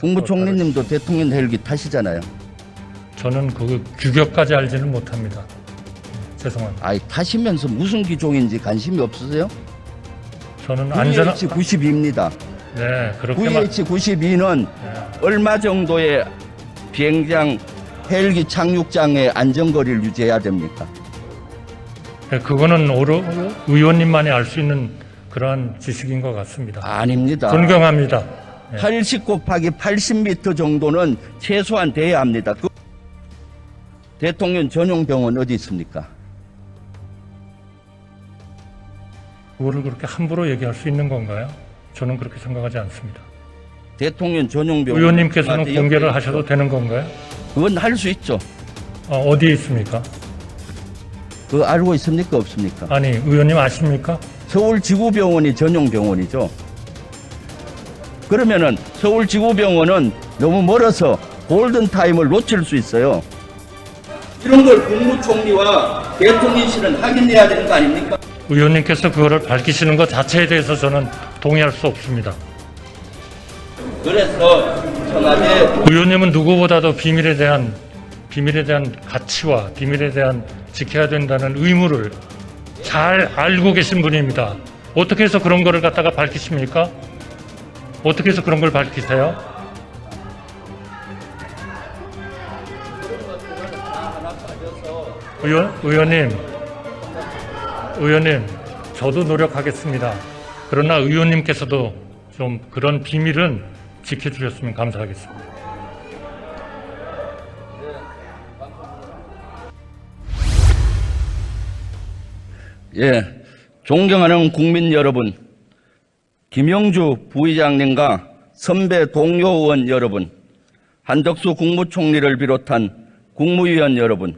국무총리님도 대통령 헬기 타시잖아요. 저는 그 규격까지 알지는 못합니다. 죄송합니다. 아이 타시면서 무슨 기종인지 관심이 없으세요? 저는 안전한 VH-92입니다. 네 그렇게만 VH-92는 네. 얼마 정도의 비행장 헬기 착륙장의 안전거리를 유지해야 됩니까? 네, 그거는 오로 의원님만이 알 수 있는 그러한 지식인 것 같습니다. 아닙니다. 존경합니다. 네. 80 곱하기 80m 정도는 최소한 돼야 합니다. 그 대통령 전용 병원 어디 있습니까? 그거를 그렇게 함부로 얘기할 수 있는 건가요? 저는 그렇게 생각하지 않습니다. 대통령 전용 병원 의원님께서는 옆에 공개를. 하셔도 되는 건가요? 그건 할 수 있죠. 어, 어디에 있습니까? 그거 알고 있습니까? 없습니까? 아니 의원님 아십니까? 서울지구병원이 전용 병원이죠. 그러면은 서울지구병원은 너무 멀어서 골든타임을 놓칠 수 있어요. 이런 걸 국무총리와 대통령실은 확인해야 되는 거 아닙니까? 의원님께서 그거를 밝히시는 것 자체에 대해서 저는 동의할 수 없습니다. 그래서 청와대 의원님은 누구보다도 비밀에 대한 비밀에 대한 가치와 비밀에 대한 지켜야 된다는 의무를 잘 알고 계신 분입니다. 어떻게 해서 그런 거를 갖다가 밝히십니까? 어떻게 해서 그런 걸 밝히세요? 의원, 의원님, 의원님, 저도 노력하겠습니다. 그러나 의원님께서도 좀 그런 비밀은 지켜주셨으면 감사하겠습니다. 예, 존경하는 국민 여러분, 김영주 부의장님과 선배 동료 의원 여러분, 한덕수 국무총리를 비롯한 국무위원 여러분,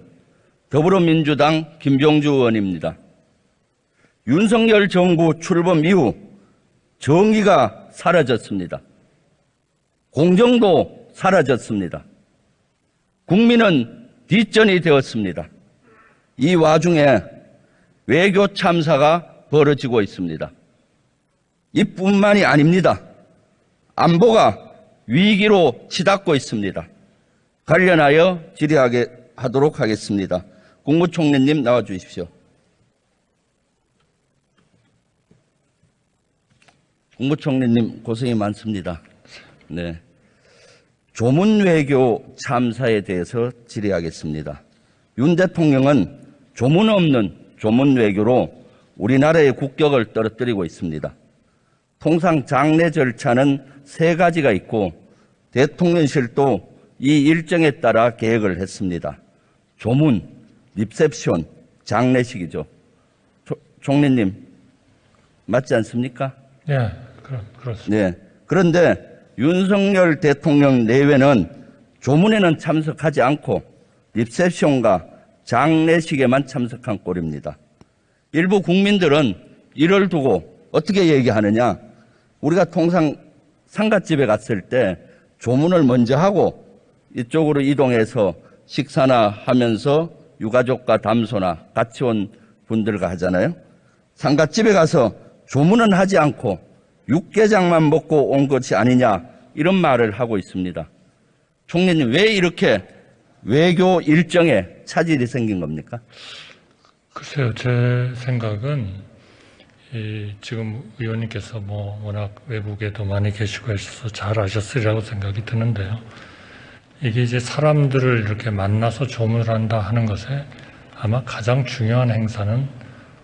더불어민주당 김병주 의원입니다. 윤석열 정부 출범 이후 정의가 사라졌습니다. 공정도 사라졌습니다. 국민은 뒷전이 되었습니다. 이 와중에 외교 참사가 벌어지고 있습니다. 이뿐만이 아닙니다. 안보가 위기로 치닫고 있습니다. 관련하여 질의하게 하도록 하겠습니다. 국무총리님 나와 주십시오. 국무총리님 고생이 많습니다. 네. 조문 외교 참사에 대해서 질의하겠습니다. 윤 대통령은 조문 없는 조문 외교로 우리나라의 국격을 떨어뜨리고 있습니다. 통상 장례 절차는 세 가지가 있고 대통령실도 이 일정에 따라 계획을 했습니다. 조문, 리셉션, 장례식이죠. 조- 총리님 맞지 않습니까? 예, 그렇, 그렇습니다. 네. 그런데 윤석열 대통령 내외는 조문에는 참석하지 않고 리셉션과 장례식에만 참석한 꼴입니다. 일부 국민들은 이를 두고 어떻게 얘기하느냐? 우리가 통상 상갓집에 갔을 때 조문을 먼저 하고 이쪽으로 이동해서 식사나 하면서 유가족과 담소나 같이 온 분들과 하잖아요. 상갓집에 가서 조문은 하지 않고 육개장만 먹고 온 것이 아니냐 이런 말을 하고 있습니다. 총리님 왜 이렇게 외교 일정에 차질이 생긴 겁니까? 글쎄요, 제 생각은 이 지금 의원님께서 뭐 워낙 외국에도 많이 계시고 하셔서 잘 아셨으리라고 생각이 드는데요. 이게 이제 사람들을 이렇게 만나서 조문을 한다 하는 것에 아마 가장 중요한 행사는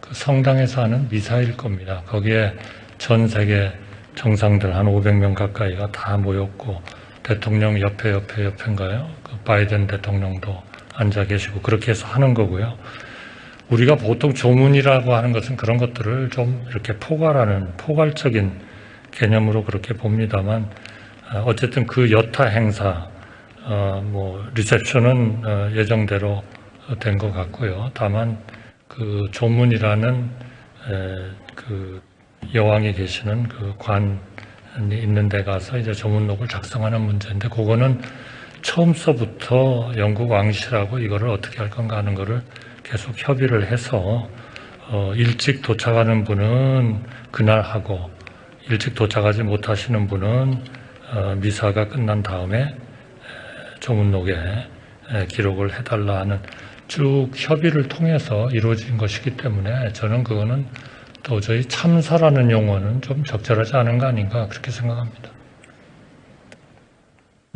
그 성당에서 하는 미사일 겁니다. 거기에 전 세계 정상들 한 500명 가까이가 다 모였고 대통령 옆에 옆에 옆인가요? 그 바이든 대통령도 앉아 계시고 그렇게 해서 하는 거고요. 우리가 보통 조문이라고 하는 것은 그런 것들을 좀 이렇게 포괄하는 포괄적인 개념으로 그렇게 봅니다만 어, 어쨌든 그 여타 행사 어, 뭐 리셉션은 어, 예정대로 된 것 같고요. 다만 그 조문이라는 에, 그 여왕이 계시는 그 관이 있는 데 가서 이제 조문록을 작성하는 문제인데 그거는 처음서부터 영국 왕실하고 이거를 어떻게 할 건가 하는 거를 계속 협의를 해서 어, 일찍 도착하는 분은 그날 하고 일찍 도착하지 못하시는 분은 어, 미사가 끝난 다음에 에, 조문록에 에, 기록을 해달라 하는 쭉 협의를 통해서 이루어진 것이기 때문에 저는 그거는 도저히 참사라는 용어는 좀 적절하지 않은 거 아닌가 그렇게 생각합니다.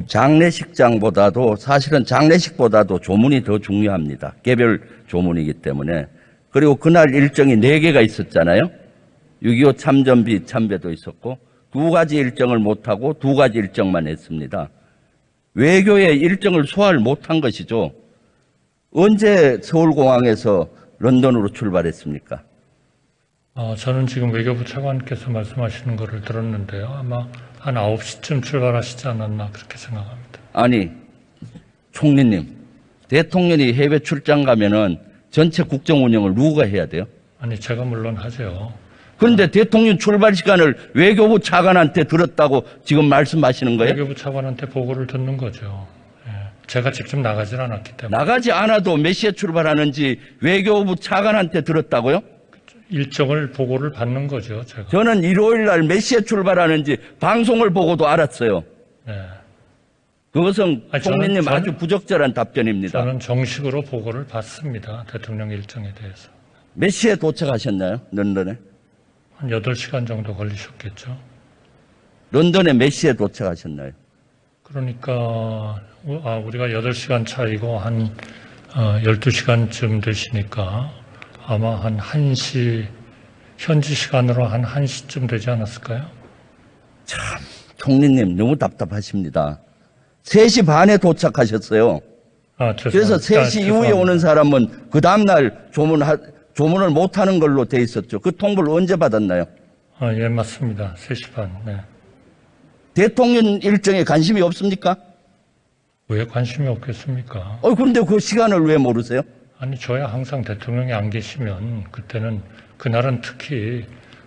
장례식장보다도 사실은 장례식보다도 조문이 더 중요합니다. 개별 조문이기 때문에. 그리고 그날 일정이 네 개가 있었잖아요. 6.25 참전비 참배도 있었고 두 가지 일정을 못하고 두 가지 일정만 했습니다. 외교의 일정을 소화를 못한 것이죠. 언제 서울공항에서 런던으로 출발했습니까? 어, 저는 지금 외교부 차관께서 말씀하시는 것을 들었는데요. 아마 한 9시쯤 출발하시지 않았나 그렇게 생각합니다. 아니, 총리님, 대통령이 해외 출장 가면은 전체 국정 운영을 누가 해야 돼요? 아니 제가 물론 하죠. 그런데 대통령 출발 시간을 외교부 차관한테 들었다고 지금 말씀하시는 거예요? 외교부 차관한테 보고를 듣는 거죠. 예. 제가 직접 나가질 않았기 때문에 나가지 않아도 몇 시에 출발하는지 외교부 차관한테 들었다고요? 일정을 보고를 받는 거죠. 제가. 저는 일요일 날 몇 시에 출발하는지 방송을 보고도 알았어요. 예. 그것은 아니, 총리님 저는- 아주 부적절한 답변입니다. 저는 정식으로 보고를 받습니다. 대통령 일정에 대해서. 몇 시에 도착하셨나요? 런던에? 한 8시간 정도 걸리셨겠죠. 런던에 몇 시에 도착하셨나요? 그러니까 우- 아, 우리가 8시간 차이고 한 어, 12시간쯤 되시니까 아마 한 1시 현지 시간으로 한 1시쯤 되지 않았을까요? 총리님 너무 답답하십니다. 3시 반에 도착하셨어요. 아, 그래서 죄송합니다. 아, 3시 이후에 죄송합니다. 오는 사람은 그 다음날 조문, 조문을 못하는 걸로 돼 있었죠. 그 통보를 언제 받았나요? 아, 예, 맞습니다. 3시 반. 네. 대통령 일정에 관심이 없습니까? 왜 관심이 없겠습니까? 어, 그런데 그 시간을 왜 모르세요? 아니, 저야 항상 대통령이 안 계시면 그때는 그날은 특히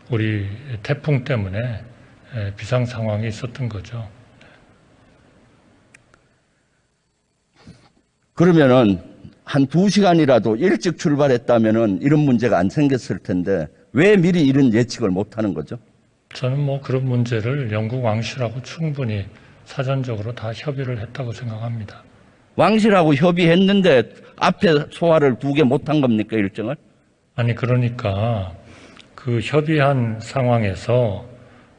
우리 태풍 때문에 에, 비상 상황이 있었던 거죠. 그러면은 한 두 시간이라도 일찍 출발했다면은 이런 문제가 안 생겼을 텐데 왜 미리 이런 예측을 못 하는 거죠? 저는 뭐 그런 문제를 영국 왕실하고 충분히 사전적으로 다 협의를 했다고 생각합니다. 왕실하고 협의했는데 앞에 소화를 두 개 못한 겁니까, 일정을? 아니 그러니까 그 협의한 상황에서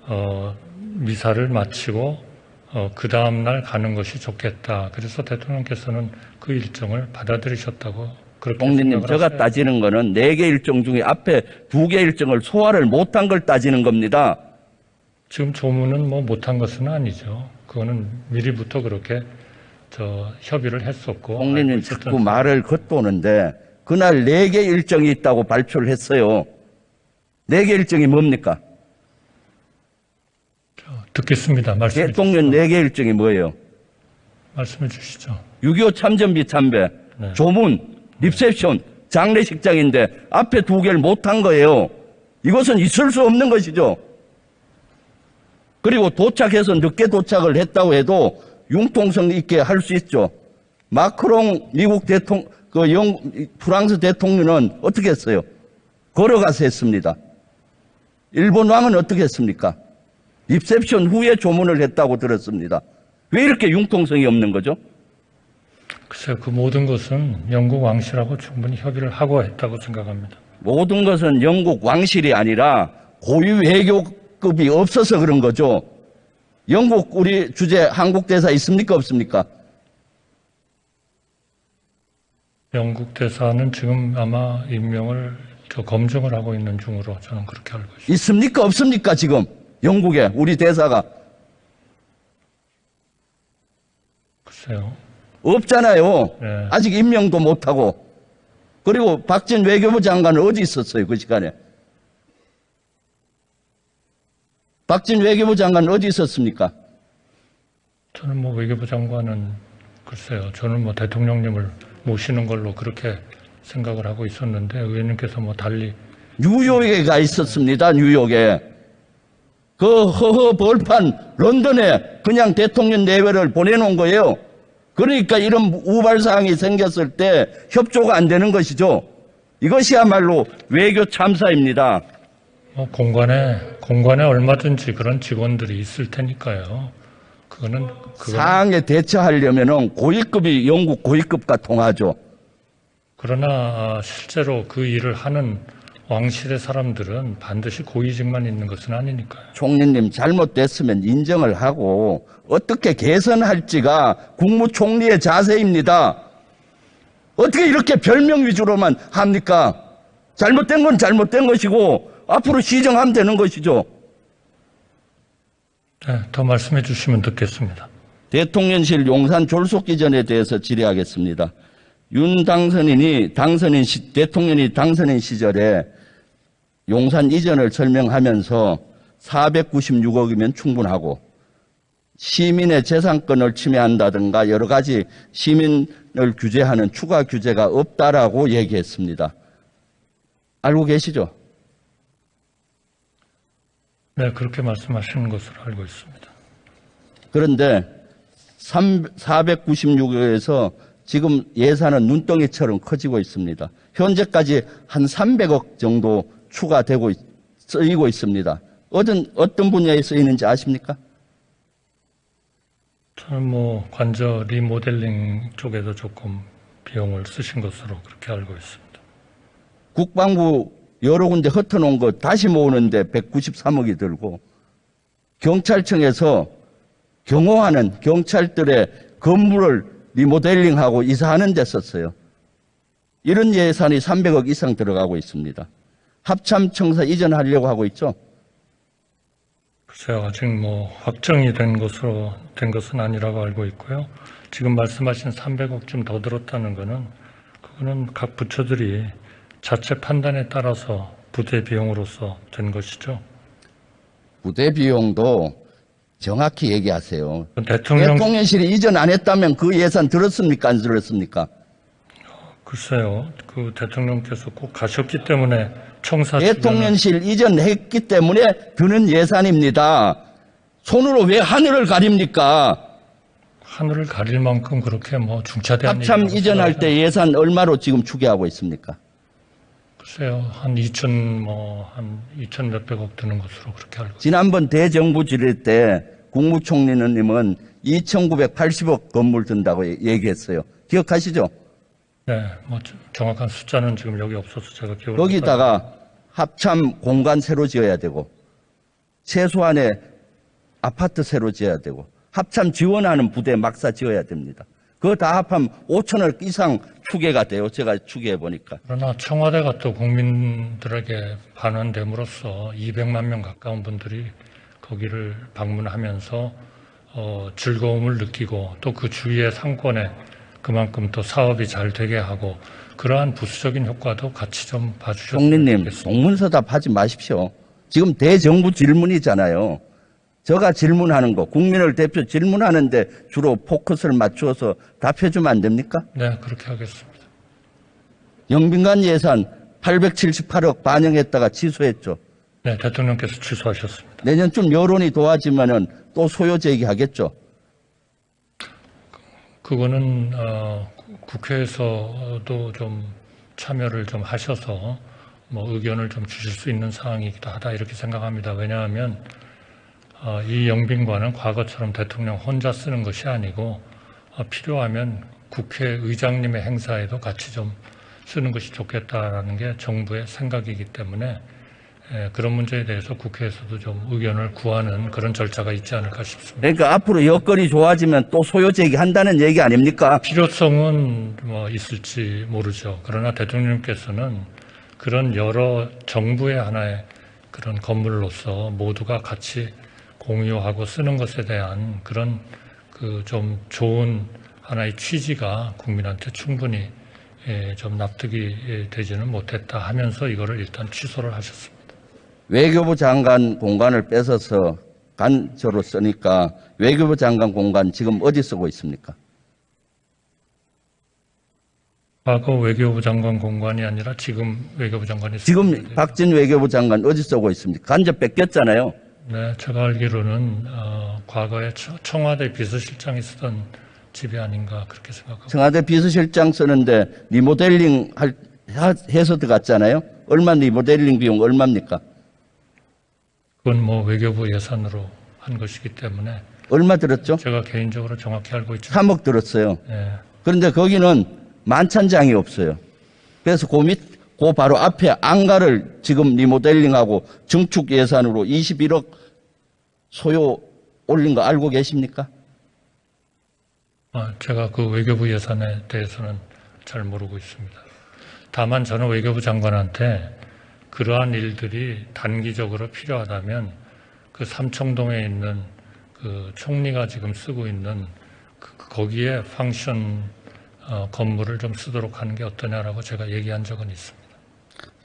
어, 미사를 마치고 어, 그 다음 날 가는 것이 좋겠다. 그래서 대통령께서는 그 일정을 받아들이셨다고 그렇게 생각을 제가 하세요. 따지는 거는 네 개 일정 중에 앞에 두 개 일정을 소화를 못한 걸 따지는 겁니다. 지금 조문은 뭐 못한 것은 아니죠. 그거는 미리부터 그렇게 저 협의를 했었고 있었던 자꾸 말을 겉도는데 그날 네 개 일정이 있다고 발표를 했어요. 네 개 일정이 뭡니까? 듣겠습니다. 말씀해 대통령 주시죠. 네개 일정이 뭐예요? 말씀해 주시죠. 6.25 참전비 참배, 네. 조문, 리셉션, 장례식장인데 앞에 두 개를 못한 거예요. 이것은 있을 수 없는 것이죠. 그리고 도착해서 늦게 도착을 했다고 해도 융통성 있게 할 수 있죠. 마크롱 미국 대통령, 그 영, 프랑스 대통령은 어떻게 했어요? 걸어가서 했습니다. 일본 왕은 어떻게 했습니까? 리셉션 후에 조문을 했다고 들었습니다. 왜 이렇게 융통성이 없는 거죠? 글쎄요, 그 모든 것은 영국 왕실하고 충분히 협의를 하고 했다고 생각합니다. 모든 것은 영국 왕실이 아니라 고유 외교급이 없어서 그런 거죠. 영국 우리 주재 한국 대사 있습니까 없습니까? 영국 대사는 지금 아마 임명을 저 검증을 하고 있는 중으로 저는 그렇게 알고 있습니다. 있습니까 없습니까 지금 영국에 우리 대사가 글쎄요. 없잖아요. 네. 아직 임명도 못하고 그리고 박진 외교부 장관은 어디 있었어요 그 시간에? 박진 외교부 장관은 어디 있었습니까? 저는 뭐 외교부 장관은 글쎄요. 저는 뭐 대통령님을 모시는 걸로 그렇게 생각을 하고 있었는데 의원님께서 뭐 달리 뉴욕에 가 있었습니다. 뉴욕에. 그 허허 벌판 런던에 그냥 대통령 내외를 보내놓은 거예요. 그러니까 이런 우발 사항이 생겼을 때 협조가 안 되는 것이죠. 이것이야말로 외교 참사입니다. 뭐 공관에 공관에 얼마든지 그런 직원들이 있을 테니까요. 그거는 그거 사항에 대처하려면은 고위급이 영국 고위급과 통하죠. 그러나 아, 실제로 그 일을 하는 왕실의 사람들은 반드시 고위직만 있는 것은 아니니까요. 총리님 잘못됐으면 인정을 하고 어떻게 개선할지가 국무총리의 자세입니다. 어떻게 이렇게 별명 위주로만 합니까? 잘못된 건 잘못된 것이고 앞으로 시정하면 되는 것이죠. 네, 더 말씀해 주시면 듣겠습니다. 대통령실 용산 졸속 기전에 대해서 질의하겠습니다. 윤 당선인이 당선인 시, 대통령이 당선인 시절에 용산 이전을 설명하면서 496억이면 충분하고 시민의 재산권을 침해한다든가 여러 가지 시민을 규제하는 추가 규제가 없다라고 얘기했습니다. 알고 계시죠? 네, 그렇게 말씀하시는 것으로 알고 있습니다. 그런데 496억에서 지금 예산은 눈덩이처럼 커지고 있습니다. 현재까지 한 300억 정도 추가되고 있- 쓰이고 있습니다. 어떤 어떤 분야에 쓰이는지 아십니까? 저는 뭐 관저 리모델링 쪽에도 조금 비용을 쓰신 것으로 그렇게 알고 있습니다. 국방부 여러 군데 흩어놓은 거 다시 모으는데 193억이 들고 경찰청에서 경호하는 경찰들의 건물을 리모델링하고 이사하는 데 썼어요. 이런 예산이 300억 이상 들어가고 있습니다. 합참청사 이전하려고 하고 있죠. 글쎄요, 아직 뭐 확정이 된 것으로 된 것은 아니라고 알고 있고요. 지금 말씀하신 300억쯤 더 들었다는 거는 그거는 각 부처들이 자체 판단에 따라서 부대 비용으로서 된 것이죠. 부대 비용도 정확히 얘기하세요. 대통령 대통령실이 이전 안 했다면 그 예산 들었습니까? 안 들었습니까? 글쎄요, 그 대통령께서 꼭 가셨기 때문에 청사 대통령실 이전했기 때문에 드는 예산입니다. 손으로 왜 하늘을 가립니까? 하늘을 가릴 만큼 그렇게 뭐 중차대한 합참 이전할 때 예산 얼마로 지금 추계하고 있습니까? 글쎄요, 한 2천 뭐 한 2천 몇백억 드는 것으로 그렇게 알고. 지난번 대정부 질의 때 국무총리님은 2,980억 건물 든다고 얘- 얘기했어요. 기억하시죠? 네, 뭐 저- 정확한 숫자는 지금 여기 없어서 제가 기억을 거기다가 합참 공간 새로 지어야 되고 최소한의 아파트 새로 지어야 되고 합참 지원하는 부대 막사 지어야 됩니다. 그거 다 합하면 5천억 이상 추계가 돼요. 제가 추계해 보니까. 그러나 청와대가 또 국민들에게 반환됨으로써 200만 명 가까운 분들이 거기를 방문하면서 어, 즐거움을 느끼고 또 그 주위의 상권에 그만큼 또 사업이 잘 되게 하고 그러한 부수적인 효과도 같이 좀 봐주셨으면 총리님, 좋겠습니다. 동문서답 하지 마십시오. 지금 대정부 질문이잖아요. 제가 질문하는 거, 국민을 대표 질문하는데 주로 포커스를 맞추어서 답해주면 안 됩니까? 네, 그렇게 하겠습니다. 영빈관 예산 878억 반영했다가 취소했죠. 네, 대통령께서 취소하셨습니다. 내년쯤 여론이 도와지면은 또 소요 제기하겠죠. 그거는 어, 구- 국회에서도 좀 참여를 좀 하셔서 뭐 의견을 좀 주실 수 있는 상황이기도 하다 이렇게 생각합니다. 왜냐하면 어, 이 영빈관은 과거처럼 대통령 혼자 쓰는 것이 아니고 어, 필요하면 국회의장님의 행사에도 같이 좀 쓰는 것이 좋겠다라는 게 정부의 생각이기 때문에 에, 그런 문제에 대해서 국회에서도 좀 의견을 구하는 그런 절차가 있지 않을까 싶습니다. 그러니까 앞으로 여건이 좋아지면 또 소요 제기한다는 얘기 아닙니까? 필요성은 뭐 있을지 모르죠. 그러나 대통령께서는 그런 여러 정부의 하나의 그런 건물로서 모두가 같이 공유하고 쓰는 것에 대한 그런 그 좀 좋은 하나의 취지가 국민한테 충분히 예, 좀 납득이 예, 되지는 못했다 하면서 이거를 일단 취소를 하셨습니다. 외교부 장관 공간을 뺏어서 간저로 쓰니까 외교부 장관 공간 지금 어디 쓰고 있습니까? 과거 외교부 장관 공간이 아니라 지금 외교부 장관이 지금 박진 외교부 장관 어디 쓰고 있습니까? 간접 뺏겼잖아요. 네, 제가 알기로는 어, 과거에 처- 청와대 비서실장이 쓰던 집이 아닌가 그렇게 생각하고 청와대 비서실장 쓰는데 리모델링 할, 하- 해서 들어갔잖아요. 얼마 리모델링 비용 얼마입니까? 그건 뭐 외교부 예산으로 한 것이기 때문에 얼마 들었죠? 제가 개인적으로 정확히 알고 있죠. 3억 들었어요. 예. 그런데 거기는 만찬장이 없어요. 그래서 그 밑, 그 바로 앞에 안가를 지금 리모델링하고 증축 예산으로 21억 소요 올린 거 알고 계십니까? 아, 제가 그 외교부 예산에 대해서는 잘 모르고 있습니다. 다만 저는 외교부 장관한테 그러한 일들이 단기적으로 필요하다면 그 삼청동에 있는 그 총리가 지금 쓰고 있는 그- 거기에 펑션 어, 건물을 좀 쓰도록 하는 게 어떠냐라고 제가 얘기한 적은 있습니다.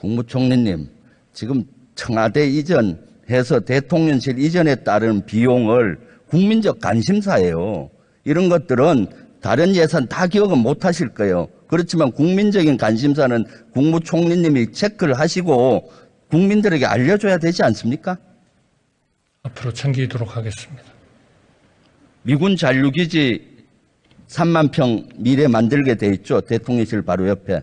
국무총리님, 지금 청와대 이전해서 대통령실 이전에 따른 비용을 국민적 관심사예요. 이런 것들은 다른 예산 다 기억은 못 하실 거예요. 그렇지만 국민적인 관심사는 국무총리님이 체크를 하시고 국민들에게 알려줘야 되지 않습니까? 앞으로 챙기도록 하겠습니다. 미군 잔류기지 3만 평 미래 만들게 돼 있죠. 대통령실 바로 옆에.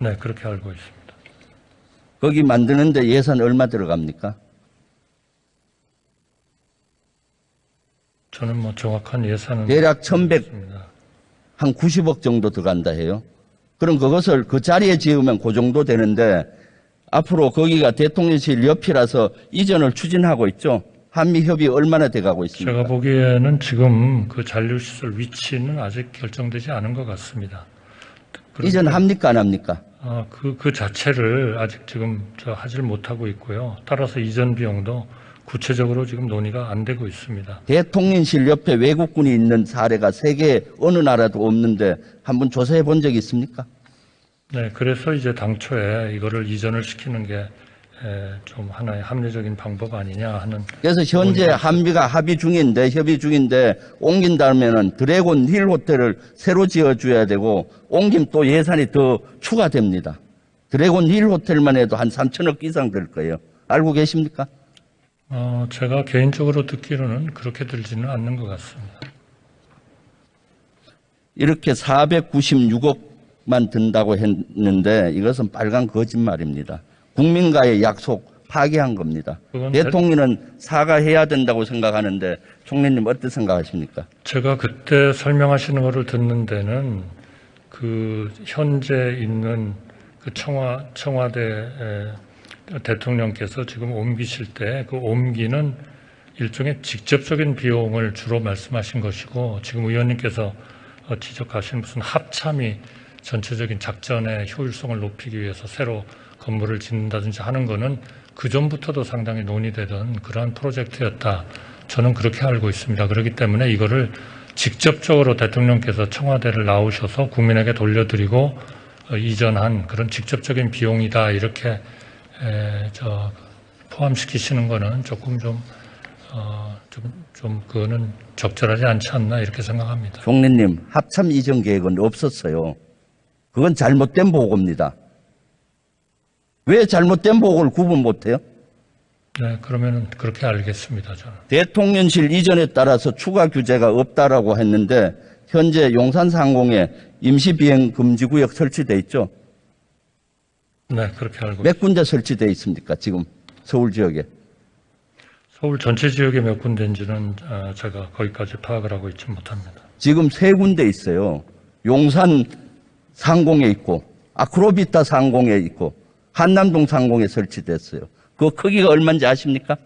네, 그렇게 알고 있습니다. 거기 만드는데 예산 얼마 들어갑니까? 저는 뭐 정확한 예산은 대략 1100, 없습니다. 한 90억 정도 들어간다 해요. 그럼 그것을 그 자리에 지으면 그 정도 되는데 앞으로 거기가 대통령실 옆이라서 이전을 추진하고 있죠. 한미 협의 얼마나 돼가고 있습니까? 제가 보기에는 지금 그 잔류시설 위치는 아직 결정되지 않은 것 같습니다. 그리고 이전 합니까 안 합니까? 아, 그, 그 자체를 아직 지금 저 하질 못하고 있고요. 따라서 이전 비용도 구체적으로 지금 논의가 안 되고 있습니다. 대통령실 옆에 외국군이 있는 사례가 세계 어느 나라도 없는데 한번 조사해 본적 있습니까? 네, 그래서 이제 당초에 이거를 이전을 시키는 게 좀 하나의 합리적인 방법 아니냐 하는 그래서 현재 한미가 합의 중인데 협의 중인데 옮긴다면은 드래곤 힐 호텔을 새로 지어줘야 되고 옮김 또 예산이 더 추가됩니다. 드래곤 힐 호텔만 해도 한 3천억 이상 들 거예요. 알고 계십니까? 어, 제가 개인적으로 듣기로는 그렇게 들지는 않는 것 같습니다. 이렇게 496억만 든다고 했는데 이것은 빨간 거짓말입니다. 국민과의 약속 파기한 겁니다. 대통령은 사과해야 된다고 생각하는데 총리님 어떻게 생각하십니까? 제가 그때 설명하시는 것을 듣는 데는 그 현재 있는 그 청와 청와대 에, 대통령께서 지금 옮기실 때 그 옮기는 일종의 직접적인 비용을 주로 말씀하신 것이고 지금 의원님께서 어, 지적하신 무슨 합참이 전체적인 작전의 효율성을 높이기 위해서 새로 건물을 짓는다든지 하는 거는 그 전부터도 상당히 논의되던 그러한 프로젝트였다. 저는 그렇게 알고 있습니다. 그렇기 때문에 이거를 직접적으로 대통령께서 청와대를 나오셔서 국민에게 돌려드리고 어, 이전한 그런 직접적인 비용이다 이렇게 에, 저 포함시키시는 거는 조금 좀 어, 좀, 좀 그거는 적절하지 않지 않나 이렇게 생각합니다. 총리님, 합참 이전 계획은 없었어요. 그건 잘못된 보고입니다. 왜 잘못된 보고를 구분 못해요? 네, 그러면은 그렇게 알겠습니다. 저는. 대통령실 이전에 따라서 추가 규제가 없다라고 했는데 현재 용산 상공에 임시 비행 금지 구역 설치돼 있죠. 네, 그렇게 알고 몇 군데 설치돼 있습니까? 지금 서울 지역에. 서울 전체 지역에 몇 군데인지는 어, 제가 거기까지 파악을 하고 있지 못합니다. 지금 세 군데 있어요. 용산 상공에 있고 아크로비타 상공에 있고 한남동 상공에 설치됐어요. 그 크기가 얼마인지 아십니까?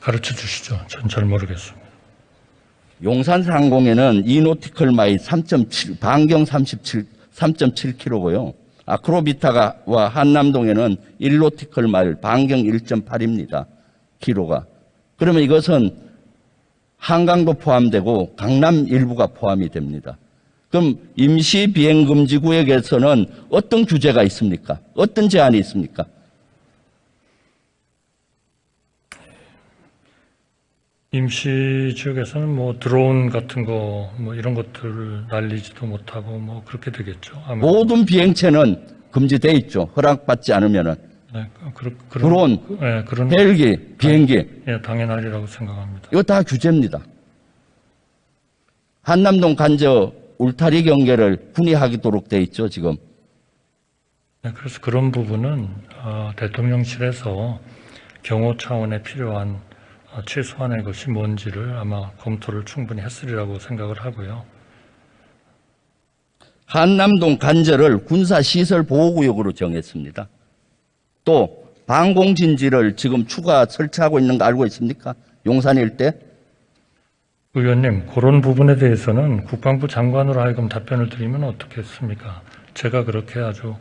가르쳐 주시죠. 전 잘 모르겠습니다. 용산 상공에는 이노티컬 마일 3.7 반경 37 3.7km고요. 아크로비타가와 한남동에는 1노티컬 마일 반경 1.8입니다. 키로가. 그러면 이것은 한강도 포함되고 강남 일부가 포함이 됩니다. 그럼 임시 비행 금지 구역에서는 어떤 규제가 있습니까? 어떤 제한이 있습니까? 임시 지역에서는 뭐 드론 같은 거 뭐 이런 것들을 날리지도 못하고 뭐 그렇게 되겠죠. 모든 비행체는 금지돼 있죠. 허락받지 않으면은 네, 그런 드론, 네, 그런 헬기, 비행기 예, 당연하리라고 생각합니다. 이거 다 규제입니다. 한남동 간저 울타리 경계를 분리하도록 돼 있죠, 지금. 네, 그래서 그런 부분은 어, 대통령실에서 경호 차원에 필요한 어, 최소한의 것이 뭔지를 아마 검토를 충분히 했으리라고 생각을 하고요. 한남동 간절을 군사시설 보호구역으로 정했습니다. 또 방공진지를 지금 추가 설치하고 있는 거 알고 있습니까? 용산 일대? 의원님, 그런 부분에 대해서는 국방부 장관으로 하여금 답변을 드리면 어떻겠습니까? 제가 그렇게 아주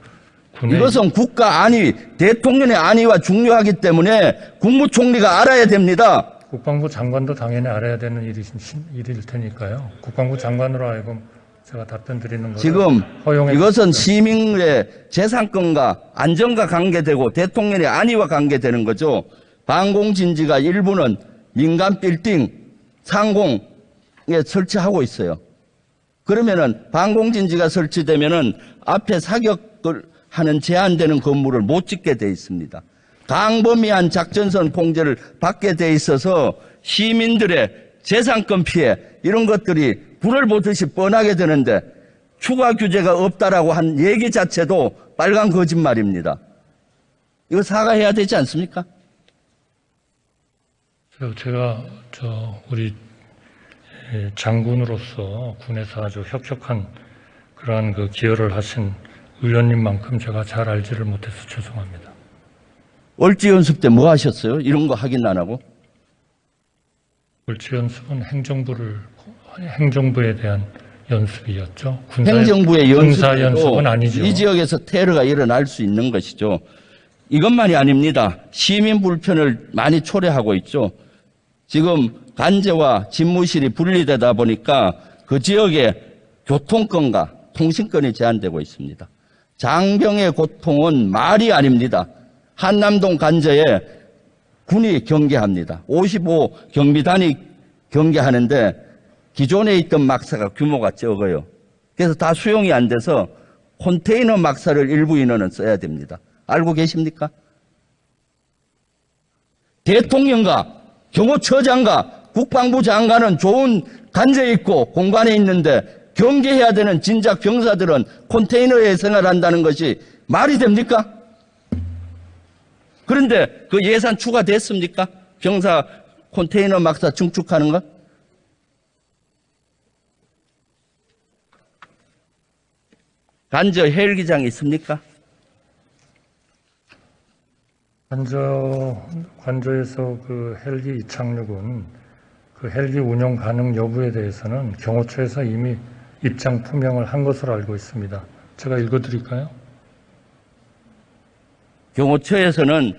군의 이것은 국가 안위, 대통령의 안위와 중요하기 때문에 국무총리가 알아야 됩니다. 국방부 장관도 당연히 알아야 되는 일이, 일일 테니까요. 국방부 장관으로 하여금 제가 답변 드리는 것을 지금 이것은. 시민의 재산권과 안전과 관계되고 대통령의 안위와 관계되는 거죠. 방공진지가 일부는 민간 빌딩, 상공에 설치하고 있어요. 그러면은 방공진지가 설치되면은 앞에 사격을 하는 제한되는 건물을 못 짓게 돼 있습니다. 강범위한 작전선 공제를 받게 돼 있어서 시민들의 재산권 피해 이런 것들이 불을 보듯이 뻔하게 되는데 추가 규제가 없다라고 한 얘기 자체도 빨간 거짓말입니다. 이거 사과해야 되지 않습니까? 저- 제가 저 우리 예, 장군으로서 군에서 아주 혁혁한 그러한 그 기여를 하신 의원님만큼 제가 잘 알지를 못해서 죄송합니다. 얼지 연습 때 뭐 하셨어요? 이런 거 확인 안 하고? 물치 연습은 행정부를 행정부에 대한 연습이었죠. 군사, 행정부의 군사 연습은 아니죠. 이 지역에서 테러가 일어날 수 있는 것이죠. 이것만이 아닙니다. 시민 불편을 많이 초래하고 있죠. 지금 간제와 집무실이 분리되다 보니까 그 지역의 교통권과 통신권이 제한되고 있습니다. 장병의 고통은 말이 아닙니다. 한남동 간제에 군이 경계합니다. 55 경비단이 경계하는데 기존에 있던 막사가 규모가 적어요. 그래서 다 수용이 안 돼서 컨테이너 막사를 일부 인원은 써야 됩니다. 알고 계십니까? 대통령과 경호처장과 국방부 장관은 좋은 간제에 있고 공간에 있는데 경계해야 되는 진작 병사들은 컨테이너에 생활한다는 것이 말이 됩니까? 그런데 그 예산 추가됐습니까? 병사 컨테이너 막사 증축하는 것? 간저 헬기장이 있습니까? 관저 관저에서 그 헬기 이착륙은 그 헬기 운영 가능 여부에 대해서는 경호처에서 이미 입장 표명을 한 것으로 알고 있습니다. 제가 읽어드릴까요? 경호처에서는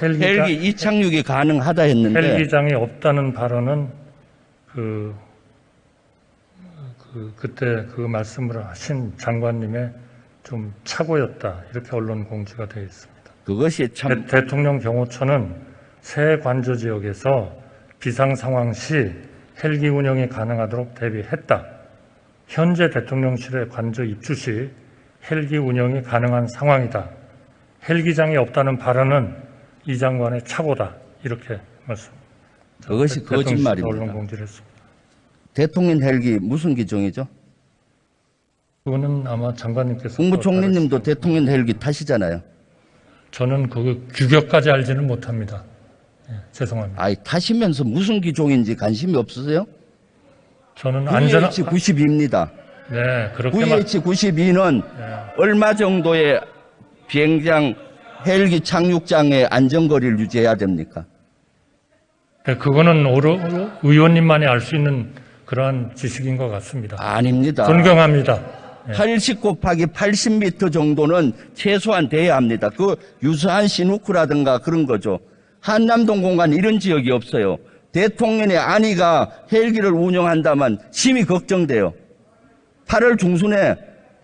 헬기가, 헬기 이착륙이 가능하다 했는데 헬기장이 없다는 발언은 그, 그 그때 그 말씀을 하신 장관님의 좀 착오였다 이렇게 언론 공지가 되어 있습니다. 그것이 참 대, 통령 경호처는 새 관저 지역에서 비상 상황 시 헬기 운영이 가능하도록 대비했다. 현재 대통령실의 관저 입주 시 헬기 운영이 가능한 상황이다. 헬기장이 없다는 발언은 이 장관의 착오다. 이렇게 말씀. 그것이 언론 거짓말입니다. 공지를 했습니다. 대통령 헬기 무슨 기종이죠? 그거는 아마 장관님께서 국무총리님도 또 대통령 헬기 타시잖아요. 저는 그 규격까지 알지는 못합니다. 예, 죄송합니다. 아이 타시면서 무슨 기종인지 관심이 없으세요? 저는 안전한 VH-92입니다. 네 그렇게 말 VH-92는 네. 얼마 정도의 비행장 헬기 착륙장의 안전거리를 유지해야 됩니까? 네, 그거는 오로, 의원님만이 알 수 있는 그러한 지식인 것 같습니다. 아닙니다. 존경합니다. 네. 80 곱하기 80m 정도는 최소한 돼야 합니다. 그 유사한 시누크라든가 그런 거죠. 한남동 공간 이런 지역이 없어요. 대통령의 안위가 헬기를 운영한다면 심히 걱정돼요. 8월 중순에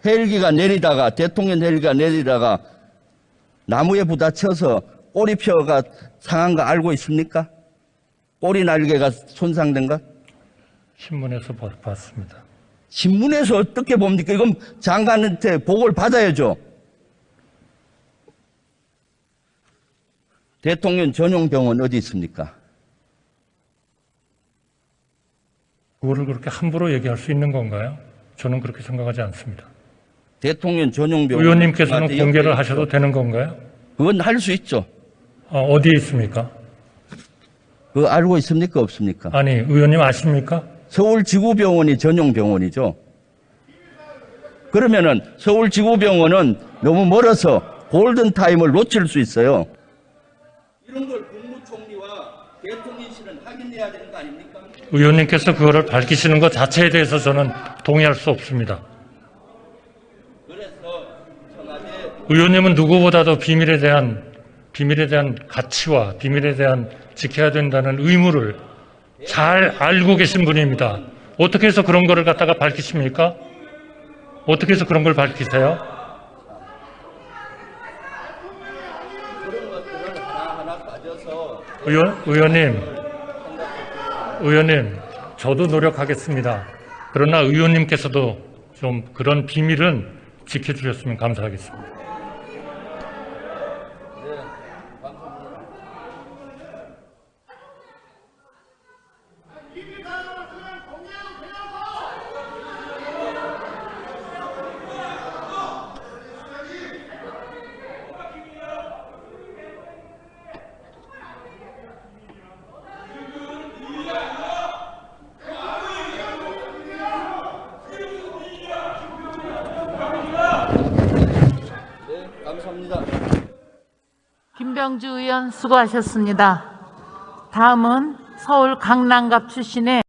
헬기가 내리다가 대통령 헬기가 내리다가 나무에 부딪혀서 꼬리 뼈가 상한 거 알고 있습니까? 꼬리 날개가 손상된 거? 신문에서 봐- 봤습니다. 신문에서 어떻게 봅니까? 이건 장관한테 보고를 받아야죠. 대통령 전용 병원 어디 있습니까? 그거를 그렇게 함부로 얘기할 수 있는 건가요? 저는 그렇게 생각하지 않습니다. 대통령 전용 병원 의원님께서는 공개를 하셔도. 되는 건가요? 그건 할 수 있죠. 어, 어디에 있습니까? 그거 알고 있습니까? 없습니까? 아니, 의원님 아십니까? 서울지구병원이 전용 병원이죠. 그러면은 서울지구병원은 너무 멀어서 골든타임을 놓칠 수 있어요. 이런 걸 국무총리와 대통령실은 확인해야 되는 거 아닙니까? 의원님께서 그거를 밝히시는 것 자체에 대해서 저는 동의할 수 없습니다. 의원님은 누구보다도 비밀에 대한 비밀에 대한 가치와 비밀에 대한 지켜야 된다는 의무를 잘 알고 계신 분입니다. 어떻게 해서 그런 거를 갖다가 밝히십니까? 어떻게 해서 그런 걸 밝히세요? 의원, 의원님, 의원님, 저도 노력하겠습니다. 그러나 의원님께서도 좀 그런 비밀은 지켜주셨으면 감사하겠습니다. 네, 감사합니다. 김병주 의원 수고하셨습니다. 다음은 서울 강남갑 출신의